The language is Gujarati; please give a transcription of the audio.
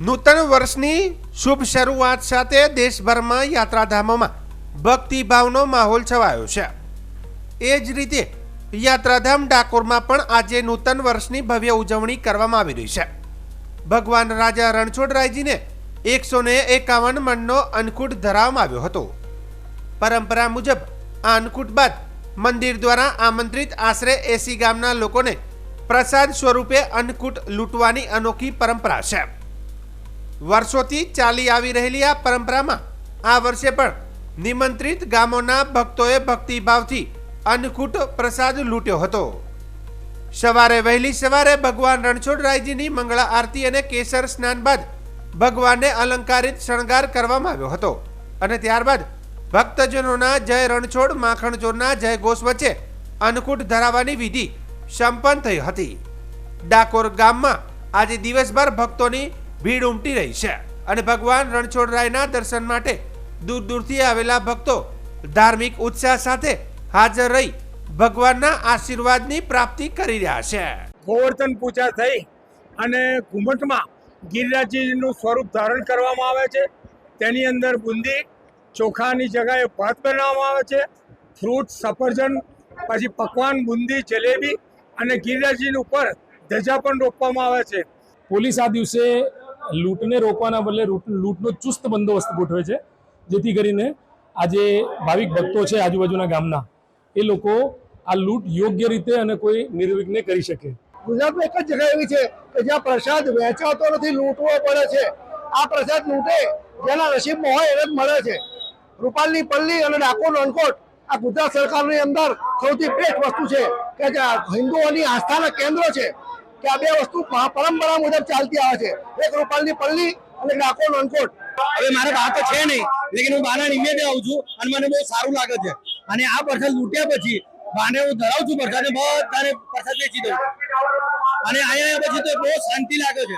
નૂતન વર્ષની શુભ શરૂઆત સાથે દેશભરમાં યાત્રાધામોમાં ભક્તિભાવનો માહોલ છવાયો છે. એ જ રીતે યાત્રાધામ ડાકોરમાં પણ આજે નૂતન વર્ષની ભવ્ય ઉજવણી કરવામાં આવી રહી છે. ભગવાન રાજા રણછોડરાયજીને એકસો ને એકાવન મણનો અન્નકૂટ ધરાવવામાં આવ્યો હતો. પરંપરા મુજબ આ અન્નકૂટ બાદ મંદિર દ્વારા આમંત્રિત આશરે એસી ગામના લોકોને પ્રસાદ સ્વરૂપે અન્નકૂટ લૂંટવાની અનોખી પરંપરા છે. વર્ષોથી ચાલી આવી રહેલી આ પરંપરામાં આ વર્ષે પણ નિમંત્રિત ગામોના ભક્તોએ ભક્તિભાવથી અન્નકૂટ પ્રસાદ લૂંટ્યો હતો. સવારે વહેલી સવારે ભગવાન રણછોડરાયજીની મંગળા આરતી અને કેસર સ્નાન બાદ ભગવાનને અલંકારિત શણગાર કરવામાં આવ્યો હતો અને ત્યારબાદ ભક્તજનોના જય રણછોડ, માખણચોરના જય ઘોષ વચ્ચે અન્નકૂટ ધરાવવાની વિધિ સંપન્ન થઈ હતી. ડાકોર ગામમાં આજે દિવસભર ભક્તોની ભીડ ઉમટી રહી છે અને ભગવાન રણછોડરાયના દર્શન માટે દૂર દૂરથી આવેલા ભક્તો ધાર્મિક ઉત્સાહ સાથે હાજર રહી ભગવાનના આશીર્વાદની પ્રાપ્તિ કરી રહ્યા છે. ગોવર્ધન પૂજા થઈ અને ઘુમટમાં ગિરિરાજજીનું સ્વરૂપ ધારણ કરવામાં આવે છે. તેની અંદર બુંદી ચોખાની જગાએ ભાત બનાવવામાં આવે છે. ફ્રૂટ સફરજન પછી પકવાન બુંદી જલેબી અને ગિરિરાજજીની ઉપર ધજા પણ રોપવામાં આવે છે. પોલીસ આ દિવસે લૂંટને રોકવાના બદલે લૂંટ- લૂંટનો ચુસ્ત બંદોબસ્ત ગોઠવે છે. જેથી કરીને આજે ભાવિક ભક્તો છે આજુબાજુના ગામના, એ લોકો આ લૂંટ યોગ્ય રીતે અને કોઈ નિર્વિઘ્ને કરી શકે. ગુજરાતમાં એક જ જગ્યા એવી છે કે જ્યાં પ્રસાદ વહેંચાતો નથી, લૂંટવો પડે છે. આ પ્રસાદ લૂંટે, જેના નસીબમાં હોય એને જ મળે છે. રૂપાલની પલ્લી અને ડાકોર રણકોટ આ ગુજરાત સરકારની અંદર સૌથી બેસ્ટ વસ્તુ છે. કે જે હિન્દુઓની આસ્થાના કેન્દ્ર છે. કે આ બે વસ્તુ પરંપરા મુજબ ચાલતી આવે છે. એક રૂપાલની પલ્લી અને ડાકોર રણકોટ હવે મારા બા તો છે નહીં, લેકિન હું બાના નિમિત્તે આવું છું અને મને બહુ સારું લાગે છે. અને આ પરસાદ લૂંટ્યા પછી બાને હું ધરાવું છું પ્રસાદ બધાને પ્રસાદ વેચી દઉં અને અહીંયા પછી તો બહુ શાંતિ લાગે છે.